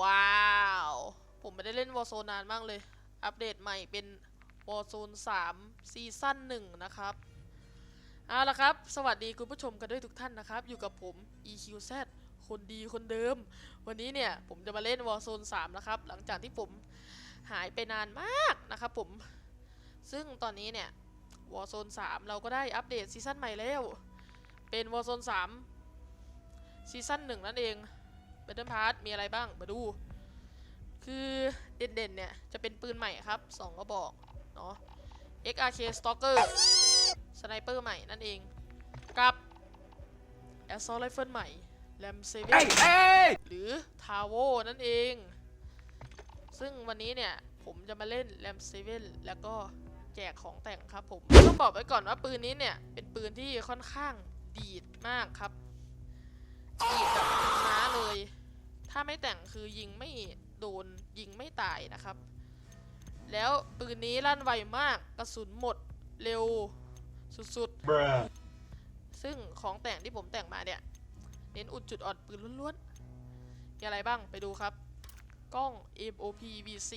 ว้าว ผมไม่ได้เล่นวอ r z โซนนานมากเลย อัปเดตใหม่เป็นวอ r z โซน3ซีซั่น1นะครับ เอาละครับ สวัสดีคุณผู้ชมกันด้วยทุกท่านนะครับ อยู่กับผม EQZ คนดีคนเดิม วันนี้เนี่ย ผมจะมาเล่นวอ r z โซน3นะครับ หลังจากที่ผมหายไปนานมากนะครับผม ซึ่งตอนนี้เนี่ยวอ r z โซน3เราก็ได้อัปเดตซีซั่นใหม่แล้ว เป็นวอ r z โซน3ซีซั่น1นั่นเอง b a t t l e Pass มีอะไรบ้างมาดู คือเด่นๆเนี่ย จะเป็นปืนใหม่ครับ 2 กระบอกเนาะ XRK Stalker สไนเปอร์ใหม่นั่นเอง กับ Assault Rifle ใหม่ Ram 7หรือ Tavo นั่นเอง ซึ่งวันนี้เนี่ย ผมจะมาเล่น Ram 7แล้วก็แจกของแต่งครับผม ต้องบอกไว้ก่อนว่าปืนนี้เนี่ย เป็นปืนที่ค่อนข้างดีดมากครับ ไม่แต่งคือยิงไม่โดนยิงไม่ตายนะครับ แล้วปืนนี้ลั่นไวมากกระสุนหมดเร็วสุด Bruh. ๆซึ่งของแต่งที่ผมแต่งมาเนี่ย เน้นอุดจุดอ่อนปืนล้วนๆ มีอะไรบ้างไปดูครับ กล้อง MOP V4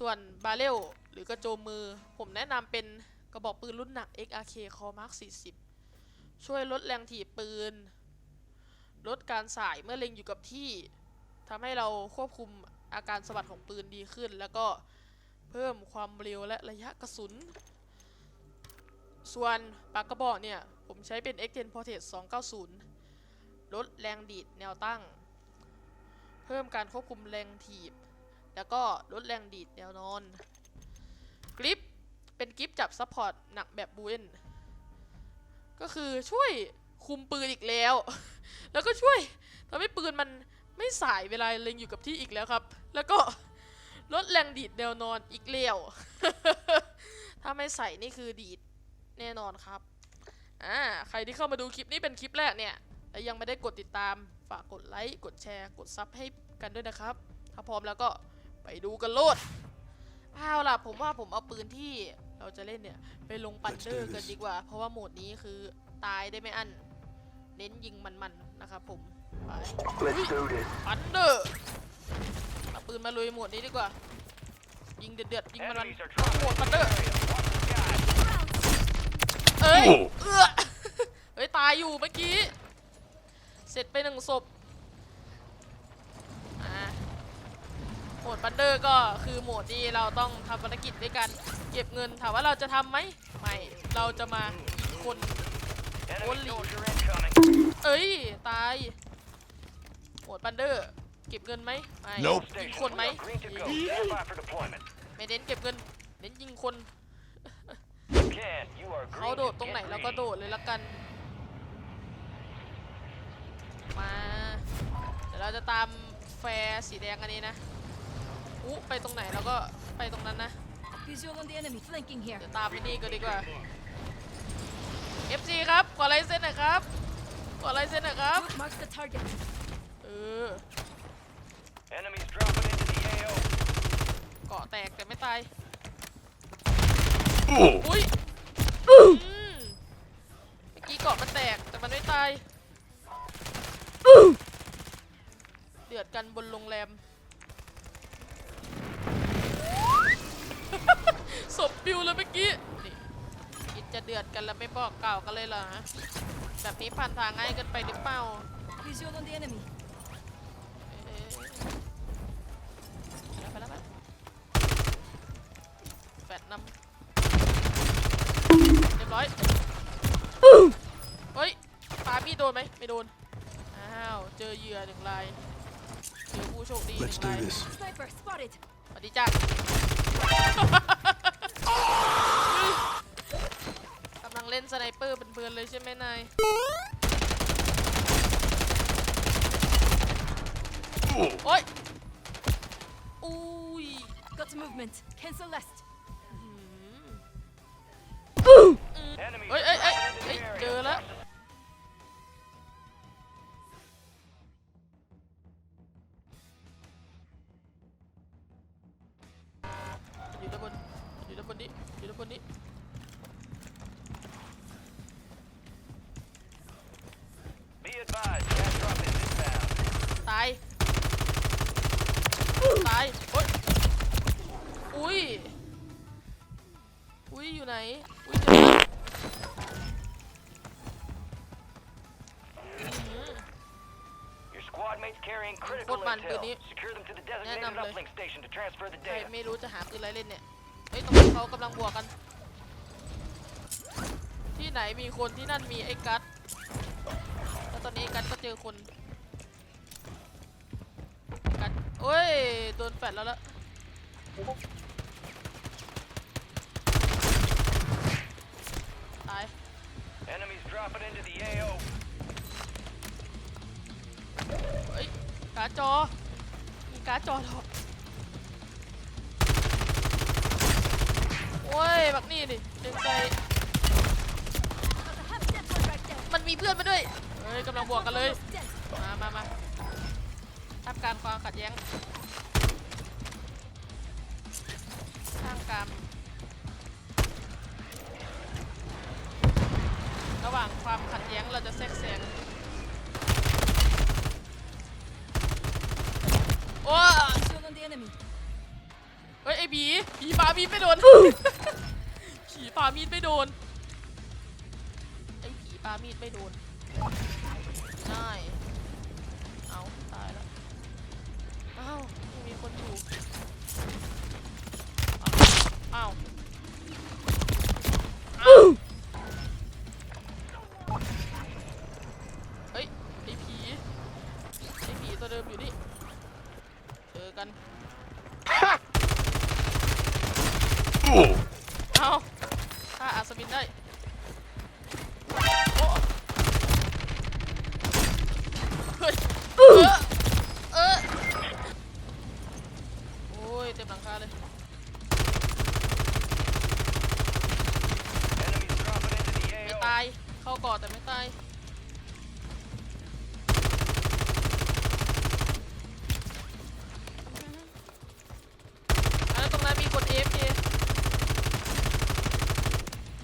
ส่วนบาเรลหรือกระโจมมือ ผมแนะนำเป็นกระบอกปืนรุ่นหนัก XRK Core Mark 40 ช่วยลดแรงถีบปืน ลดการสายเมื่อเล็งอยู่กับที่ ทำให้เราควบคุมอาการสะบัดของปืนดีขึ้น แล้วก็เพิ่มความเร็วและระยะกระสุน ส่วนปากกระบอกเนี่ย ผมใช้เป็น X10 Portrait 290 ลดแรงดีดแนวตั้ง เพิ่มการควบคุมแรงถีบ แล้วก็ลดแรงดีดแนวนอน กริปเป็นกริปจับซัพพอร์ตหนักแบบบูเอนก็คือช่วยคุมปืนอีกแล้ว แล้วก็ช่วยทำให้ปืนมัน ไม่สายเวลาเล็งอยู่กับที่อีกแล้วครับ แล้วก็ลดแรงดีดแนวนอนอีกแล้วถ้าไม่ใส่นี่คือดีดแน่นอนครับ อ่า ใครที่เข้ามาดูคลิปนี้เป็นคลิปแรกเนี่ยและยังไม่ได้กดติดตาม ฝากกดไลค์ กดแชร์ กดซับให้กันด้วยนะครับ ถ้าพร้อมแล้วก็ไปดูกันโลดเอาล่ะ ผมว่าผมเอาปืนที่เราจะเล่นเนี่ย ไปลงปันเดอร์กันดีกว่า เพราะว่าโหมดนี้คือตายได้ไม่อั้น เน้นยิงมันๆ นะครับผม ไป Let's do this. ปันเดอร์เอาปืนมาลุยโหมดนี้ดีกว่า ยิงเดือดๆยิงมันๆโหมดปันเดอร์เอ้ยเอื้อเฮ้ยตายอยู่เมื่อกี้ เสร็จไปหนึ่งศพอ่าโหมดบันเดอร์ก็คือโหมดที่เราต้องทำภารกิจด้วยกัน เก็บเงินถามว่าเราจะทำไหมไม่ เราจะมายิงคน Enemy soldier incoming. เอ้ย ตาย โหมดบันเดอร์ เก็บเงินไหมไม่ Nope ยิง Station, คนไหม we are green to go. Stand by for deployment. ไม่เน้นเก็บเงิน เน้นยิงคน Ken, you are เขา green โดด to ตรงไหน get เราก็ green. โดดเลยละกัน มาเดี๋ยวเราจะตามแฟร์สีแดงอันนี้นะอู้ไปตรงไหนเราก็ไปตรงนั้นนะ Visual on the enemy flanking here. เดี๋ยวตามไปนี่ก็ดีกว่า FC ครับขอไลน์เส้นหน่อยครับขอไลน์เส้นหน่อยครับ Group marks the target. เออ Enemies dropping into the AO. เกาะแตกแต่ไม่ตาย อุ้ยอืมเมื่อกี้เกาะมันแตกแต่มันไม่ตายเดือดกันบนโรงแรม ศพปิวเลยเมื่อกี้ นี่คิดจะเดือดกันแล้วไม่บอกกล่าวกันเลยเหรอฮะแบบนี้ผ่านทางง่ายเกินไปหรือเปล่า Visual on the enemy. รียบร้อยเฮ้ยปามีดโดนไหมไม่โดน อ้าว เจอเหยื่อหนึ่งราย เจอผู้โชคดีหนึ่ Let's ง do ราย this. Sniper spotted. สวัสดีจ้ะกำลังเล่นสไนเปอร์เพลินๆเลยใช่ไหมนาย โอ๊ยอุ้ย Got movement. Cancel last. เฮ้ยเฮ้ยเฮ้ยเจอแล้วอยู่ด้านบนอยู่ด้านบนนี้อยู่ด้านบนนี้ตายตายโอ๊ยอุ้ยอุ้ยอยู่ไหนอุ้ย squad mates carrying critical Khuôn bàn từ intel. đi. Secure them to the Nè, designated nằm đây. uplink station to transfer the ใคร data. ไม่รู้จะหาปืนอะไรเล่นเนี่ย เฮ้ยตรงนี้เขากำลังบวกกัน ที่ไหนมีคนที่นั่นมีไอ้กัสแล้วตอนนี้ไอ้กัสก็เจอคนไอ้กัสโอ้ย โดนแฟดแล้วละตาย Enemies dropping into the AO. การ์ดจอ มีการ์ดจอหรอโอ้ย บักนี่ดิดึงใจมันมีเพื่อนมาด้วย เฮ้ยกำลังบวกกันเลย มามามาท่ามกางความขัดแย้งท่ามกลางระหว่างความขัดแย้งเราจะแทรกแซง โอ้ Visual on the enemy. เฮ้ยไอ้ผีผีปามีดไม่โดนผีปามีดไม่โดนไอ้ผีปามีดไม่โดนได้เอาตายแล้วอ้าวมีคนอยู่อ้าวอ้าวเฮ้ยไอ้ผีไอ้ผีตัวเดิมอยู่นี่เจอกัน เอาถ้าอาสมินได้โอ้เฮ้ยเออเออโอ้ย เต็มหลังคาเลย Enemies dropping into the ไม่ AO. ตาย เข้า กอดแต่ไม่ตายอันนั้นตรงนั้นมีคน AFK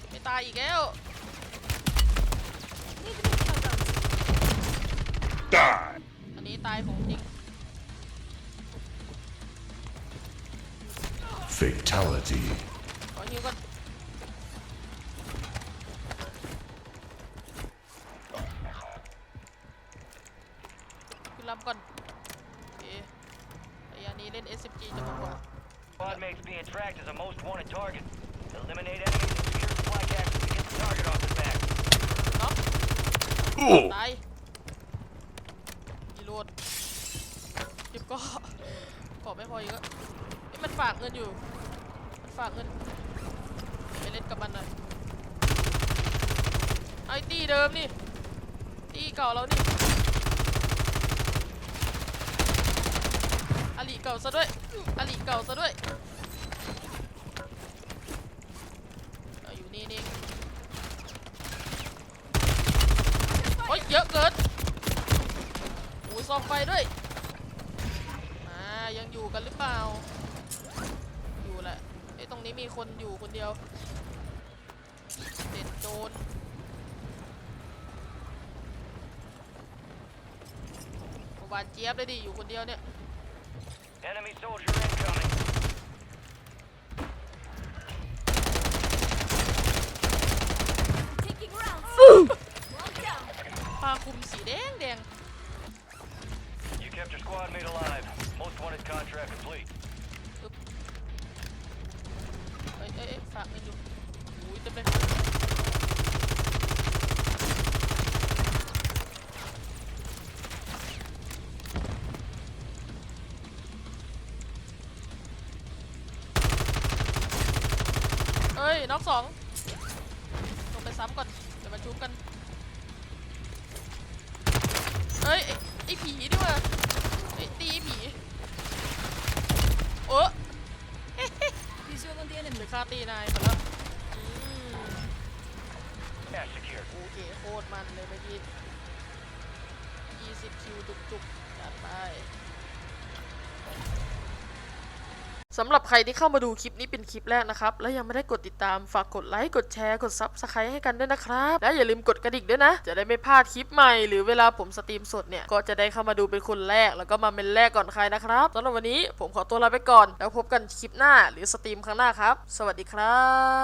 ไม่ตายอีกแล้ว Need to make some rounds. อันนี้ตายของจริง Fatality. ขอฮิวก่อนขึ้นลำก่อน โอเคระยะนี้เล่น SMG จะมากกว่า Squad mates being tracked as a most wanted target. Eliminate enemies and secure supply caches to get the target off his back. น็อกตายรีโหลดเก็บก็เกาะไม่พออีกแล้วเอ้ยมันฝากเงินอยู่ มันฝากเงินไปเล่นกับมันหน่อยไอ้ตีเดิมนี่ตีเก่าเรานี่อลิเก่าซะด้วยอลิเก่าซะด้วยเอาอยู่นี่นี่เองโอ้ย เยอะเกินโอ้ยซองไฟด้วยอ่ายังอยู่กันหรือเปล่า อยู่แหละไอ้ตรงนี้มีคนอยู่คนเดียวเด็ดโจรหวานเจี๊ยบเลยดิอยู่คนเดียวเนี่ย Enemy soldier incoming. สองลงไปซ้ำก่อน เดี๋ยวมาชุบกันเอ้ยไอ้ไอ้ผีดิว่ะไอ้ตีผีโอ้ Visual on the ห enemy. รือฆ่าตีนายไปแล้วโอเคโคตรมันเลยเมื่อกี้20คิวจุกๆจัดไป สำหรับใครที่เข้ามาดูคลิปนี้เป็นคลิปแรกนะครับ และยังไม่ได้กดติดตามฝากกดไลค์ กดแชร์ กดซับสไครต์ให้กันด้วยนะครับ และอย่าลืมกดกระดิ่งด้วยนะ จะได้ไม่พลาดคลิปใหม่ หรือเวลาผมสตรีมสดเนี่ย ก็จะได้เข้ามาดูเป็นคนแรก แล้วก็มาเป็นแรกก่อนใครนะครับสำหรับวันนี้ผมขอตัวลาไปก่อน แล้วพบกันคลิปหน้าหรือสตรีมครั้งหน้าครับ สวัสดีครับ